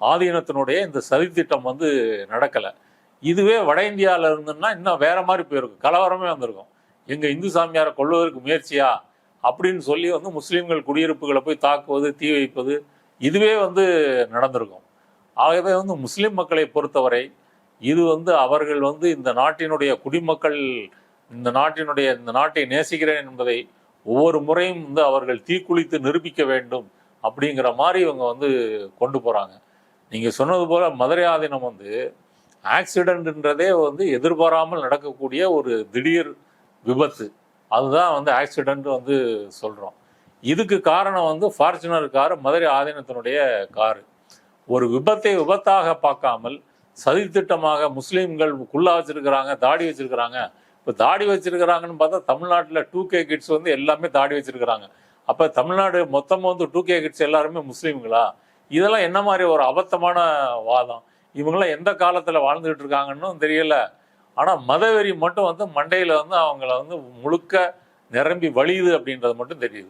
ஆதீனத்தினுடைய இந்த சதித்திட்டம் வந்து நடக்கலை. இதுவே வட இந்தியாவில் இருந்துன்னா இன்னும் வேற மாதிரி போயிருக்கும். கலவரமே வந்திருக்கும். எங்க இந்து சாமியாரை கொள்வதற்கு முயற்சியா? அப்படின்னு சொல்லி வந்து முஸ்லீம்கள் குடியிருப்புகளை போய் தாக்குவது தீ வைப்பது இதுவே வந்து நடந்திருக்கும். ஆகவே வந்து முஸ்லீம் மக்களை பொறுத்தவரை இது வந்து அவர்கள் வந்து இந்த நாட்டினுடைய குடிமக்கள் இந்த நாட்டினுடைய இந்த நாட்டை நேசிக்கிறேன் என்பதை ஒவ்வொரு முறையும் வந்து அவர்கள் தீக்குளித்து நிரூபிக்க வேண்டும் அப்படிங்கிற மாதிரி இவங்க வந்து கொண்டு போறாங்க. நீங்கள் சொன்னது போல் மதுரை ஆதீனம் வந்து ஆக்சிடென்ட்ன்றதே வந்து எதிர்பாராமல் நடக்கக்கூடிய ஒரு திடீர் விபத்து. அதுதான் வந்து ஆக்சிடென்ட் வந்து சொல்கிறோம் இதுக்கு காரணம் வந்து ஃபார்ச்சுனர் காரு மதுரை ஆதீனத்தினுடைய காரு. ஒரு விபத்தை விபத்தாக பார்க்காமல் சதித்திட்டமாக முஸ்லீம்கள் குள்ளா வச்சுருக்கிறாங்க தாடி வச்சுருக்கிறாங்க. இப்போ தாடி வச்சுருக்கிறாங்கன்னு பார்த்தா தமிழ்நாட்டில் டூ கே கிட்ஸ் வந்து எல்லாமே தாடி வச்சுருக்கிறாங்க. அப்போ தமிழ்நாடு மொத்தமாக வந்து டூ கே கிட்ஸ் எல்லாருமே முஸ்லீம்களா? இதெல்லாம் என்ன மாதிரி ஒரு அபத்தமான வாதம்? இவங்களாம் எந்த காலத்தில் வாழ்ந்துகிட்டு இருக்காங்கன்னு தெரியல. ஆனால் மதவெறி மட்டும் வந்து மண்டையில் வந்து அவங்கள வந்து முழுக்க நிரம்பி வழியுது அப்படின்றது மட்டும் தெரியுது.